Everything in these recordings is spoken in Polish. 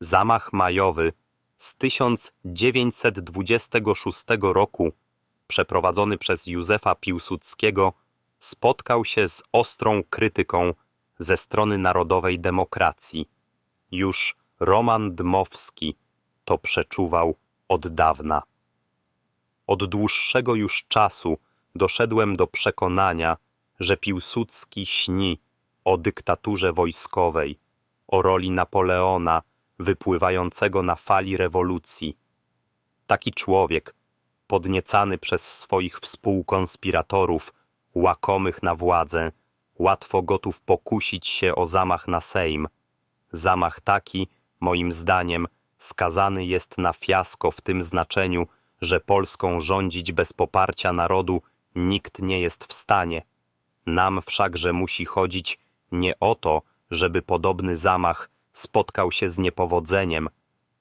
Zamach majowy z 1926 roku, przeprowadzony przez Józefa Piłsudskiego, spotkał się z ostrą krytyką ze strony narodowej demokracji. Już Roman Dmowski to przeczuwał od dawna. Od dłuższego już czasu doszedłem do przekonania, że Piłsudski śni o dyktaturze wojskowej, o roli Napoleona wypływającego na fali rewolucji. Taki człowiek, podniecany przez swoich współkonspiratorów, łakomych na władzę, łatwo gotów pokusić się o zamach na Sejm. Zamach taki, moim zdaniem, skazany jest na fiasko w tym znaczeniu, że Polską rządzić bez poparcia narodu nikt nie jest w stanie. Nam wszakże musi chodzić nie o to, żeby podobny zamach spotkał się z niepowodzeniem,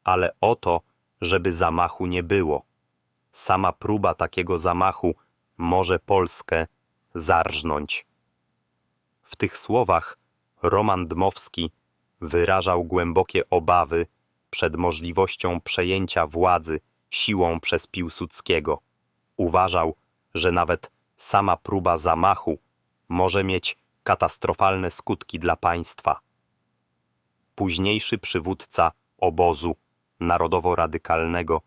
ale o to, żeby zamachu nie było. Sama próba takiego zamachu może Polskę zarżnąć. W tych słowach Roman Dmowski wyrażał głębokie obawy przed możliwością przejęcia władzy siłą przez Piłsudskiego. Uważał, że nawet sama próba zamachu może mieć katastrofalne skutki dla państwa. Późniejszy przywódca obozu narodowo-radykalnego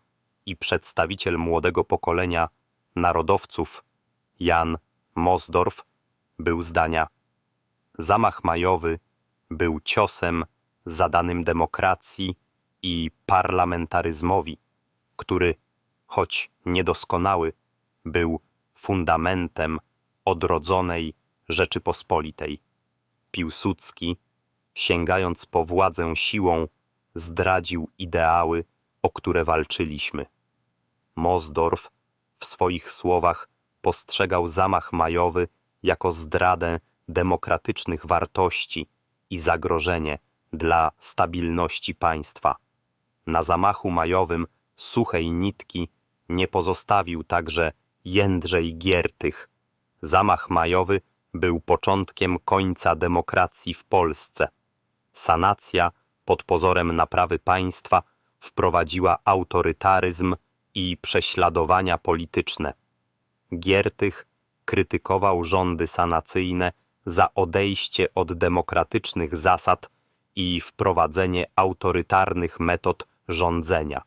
i przedstawiciel młodego pokolenia narodowców Jan Mosdorf był zdania zamach majowy był ciosem zadanym demokracji i parlamentaryzmowi, który, choć niedoskonały, był fundamentem odrodzonej Rzeczypospolitej. Piłsudski, sięgając po władzę siłą, zdradził ideały, o które walczyliśmy. Mosdorf w swoich słowach postrzegał zamach majowy jako zdradę demokratycznych wartości i zagrożenie dla stabilności państwa. Na zamachu majowym suchej nitki nie pozostawił także Jędrzej Giertych. Zamach majowy był początkiem końca demokracji w Polsce. Sanacja pod pozorem naprawy państwa wprowadziła autorytaryzm i prześladowania polityczne. Giertych krytykował rządy sanacyjne za odejście od demokratycznych zasad i wprowadzenie autorytarnych metod rządzenia.